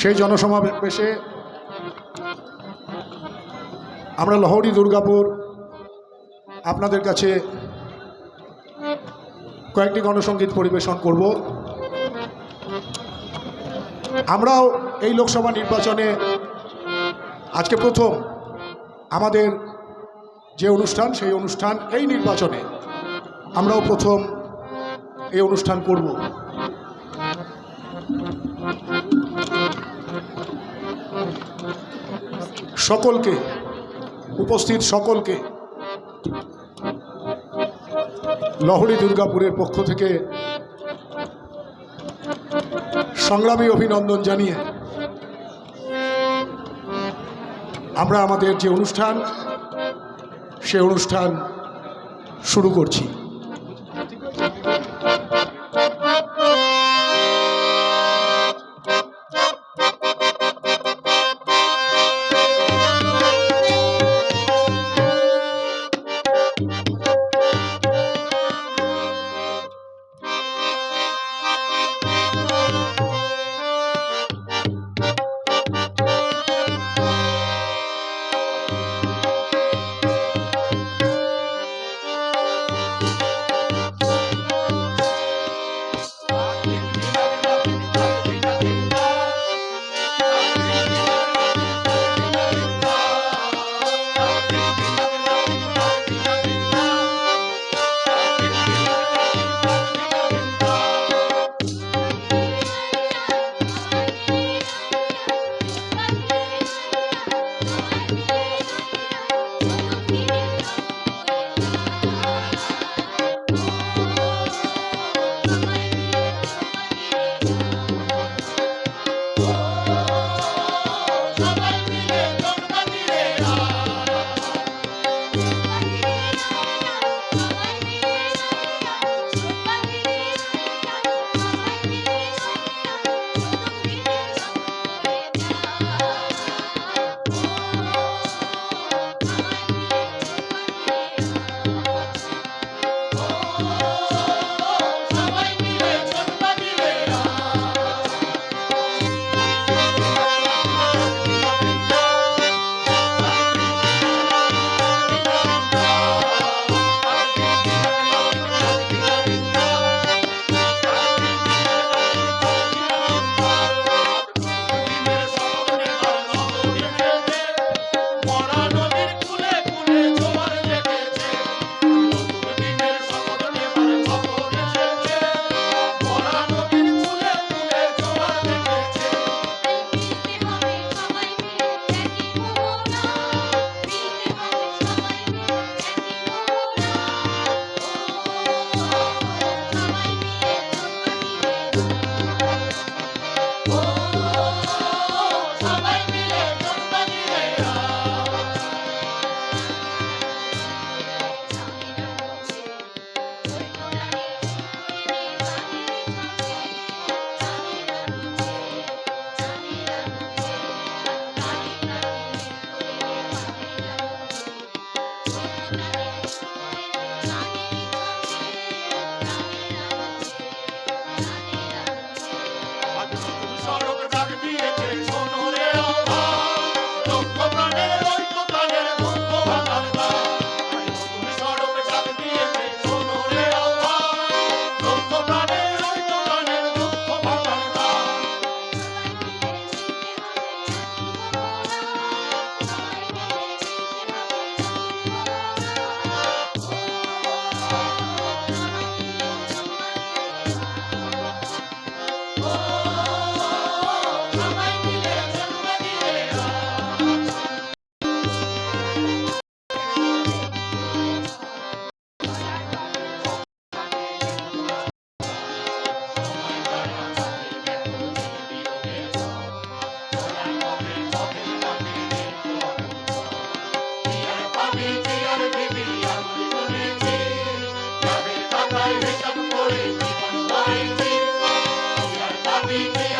সেই জনসমাবেশে আমরা লহরি, দুর্গাপুর, আপনাদের কাছে কয়েকটি গণসঙ্গীত পরিবেশন করব। আমরাও এই লোকসভা নির্বাচনে আজকে প্রথম আমাদের যে অনুষ্ঠান, সেই অনুষ্ঠান, এই নির্বাচনে আমরাও প্রথম এই অনুষ্ঠান করব। সকলকে, উপস্থিত সকলকে, লহরি দুর্গাপুরের পক্ষ থেকে সংগ্রামী অভিনন্দন জানিয়ে আমরা আমাদের যে অনুষ্ঠান, সে অনুষ্ঠান শুরু করছি। Thank you.